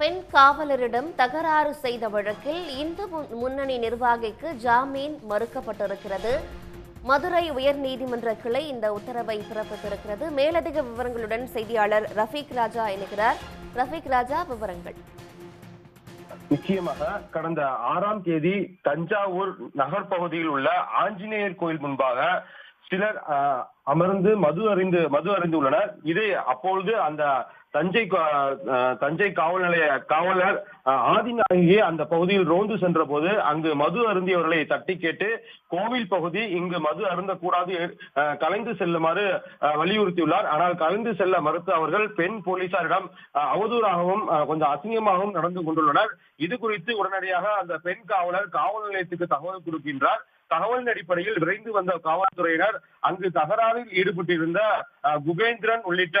பெண் காவலரிடம் தகராறு செய்த வழக்கில் இந்து முன்னணி நிர்வாகிக்கு ஜாமீன் மறுக்கப்பட்டிருக்கிறது. மதுரை உயர்நீதிமன்ற கிளை இந்த உத்தரவை பிறப்பித்திருக்கிறது. மேலதிக விவரங்களுடன் செய்தியாளர் ரஃபீக் ராஜா இணைகிறார். ரஃபீக் ராஜா விவரங்கள். நிச்சயமாக கடந்த ஆறாம் தேதி தஞ்சாவூர் நகர்பகுதியில் உள்ள ஆஞ்சநேயர் கோயில் முன்பாக சிலர் அமர்ந்து மது அறிந்து மது அறிந்து உள்ளனர் இதை அப்பொழுது அந்த தஞ்சை தஞ்சை காவல் நிலைய காவலர் ஆதிநாயகியை அந்த பகுதியில் ரோந்து சென்ற போது அங்கு மது அருந்தியவர்களை தட்டி கேட்டு கோவில் பகுதி இங்கு மது அருந்தக்கூடாது கூடாது கலைந்து செல்லுமாறு வலியுறுத்தியுள்ளார். ஆனால் கலைந்து செல்ல மறுத்து அவர்கள் பெண் போலீசாரிடம் அவதூறாகவும் கொஞ்சம் அசிங்கமாகவும் நடந்து கொண்டுள்ளனர். இது குறித்து உடனடியாக அந்த பெண் காவலர் காவல் நிலையத்துக்கு தகவல் கொடுக்கின்றார். தகவலின் அடிப்படையில் விரைந்து வந்த காவல்துறையினர் அங்கு தகராறில் ஈடுபட்டிருந்த குபேந்திரன் உள்ளிட்ட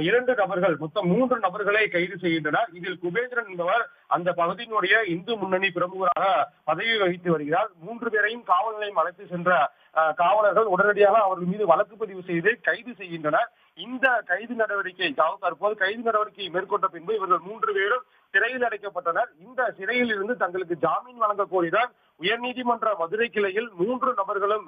இரண்டு நபர்கள் மொத்தம் மூன்று நபர்களை கைது செய்கின்றனர். இதில் குபேந்திரன் என்பவர் அந்த பகுதியினுடைய இந்து முன்னணி பிரமுகராக பதவி வகித்து வருகிறார். மூன்று பேரையும் காவல் நிலையம் அழைத்து சென்ற அஹ், காவலர்கள் உடனடியாக அவர்கள் மீது வழக்கு பதிவு செய்து கைது செய்கின்றனர். இந்த கைது நடவடிக்கை தற்போது கைது நடவடிக்கை மேற்கொண்ட பின்பு இவர்கள் மூன்று பேரும் சிறையில் அடைக்கப்பட்டனர். இந்த சிறையில் இருந்து தங்களுக்கு ஜாமீன் வழங்க கோரிதான் உயர்நீதிமன்ற மதுரை கிளையில் மூன்று நபர்களும்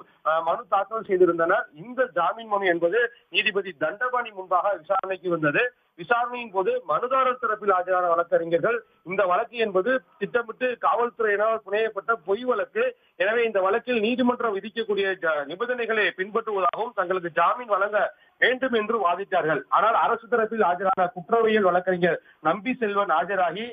மனு தாக்கல் செய்திருந்தனர். இந்த ஜாமீன் மனு என்பது நீதிபதி தண்டபாணி முன்பாக விசாரணைக்கு வந்தது. விசாரணையின் போது மனுதாரர் தரப்பில் ஆஜரான வழக்கறிஞர்கள் இந்த வழக்கு என்பது திட்டமிட்டு காவல்துறையினால் புனையப்பட்ட பொய் வழக்கு. எனவே இந்த வழக்கில் நீதிமன்றம் விதிக்கக்கூடிய நிபந்தனைகளை பின்பற்றுவதாகவும் தங்களுக்கு ஜாமீன் வழங்க வேண்டும் என்று வாதிட்டார்கள். ஆனால் அரசு தரப்பில் ஆஜரான குற்றவியல் வழக்கறிஞர் நம்பி செல்வன் ஆஜராகி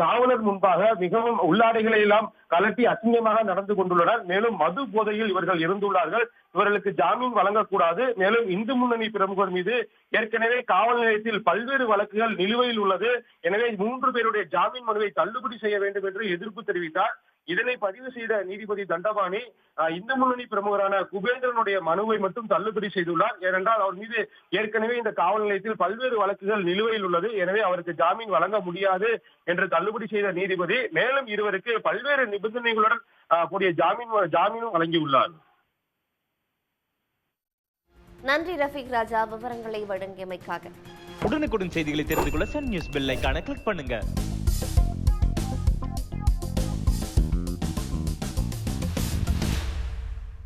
காவலர் முன்பாக மிகவும் உள்ளாடைகளை எல்லாம் கலட்டி அசிங்கமாக நடந்து கொண்டுள்ளனர். மேலும் மது போதையில் இவர்கள் இருந்துள்ளார்கள். இவர்களுக்கு ஜாமீன் வழங்கக்கூடாது. மேலும் இந்து முன்னணி பிரமுகர் மீது ஏற்கனவே காவல் நிலையத்தில் பல்வேறு வழக்குகள் நிலுவையில் உள்ளது. எனவே மூன்று பேருடைய ஜாமீன் மனுவை தள்ளுபடி செய்ய வேண்டும் என்று எதிர்ப்பு தெரிவித்தார். இதனை பதிவு செய்த நீதிபதி தண்டபாணி இந்து முன்னணி பிரமுகரான குபேந்திரனுடைய மனுவை மட்டும் தள்ளுபடி செய்துள்ளார். ஏனென்றால் அவர் மீது ஏற்கனவே இந்த காவல் நிலையத்தில் பல்வேறு வழக்குகள் நிலுவையில் உள்ளது. எனவே அவருக்கு ஜாமீன் வழங்க முடியாது என்று தள்ளுபடி செய்த நீதிபதி மேலும் இருவருக்கு பல்வேறு நிபந்தனைகளுடன் கூடிய ஜாமீன் ஜாமீனும் வழங்கியுள்ளார். நன்றி ரஃபீக் ராஜா. விவரங்களை வழங்கியமைக்காக. உடனுக்குடன் செய்திகளை தெரிந்து கொள்ள சன் நியூஸ் பெல் ஐகானை கிளிக் பண்ணுங்க.